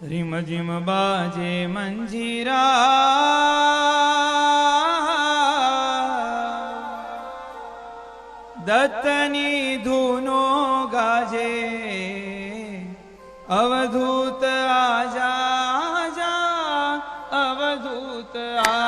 રીમ gym બાજે મંજીરા. દત્તની ધૂનો ગાજે અવધૂત આજા અવધૂત આ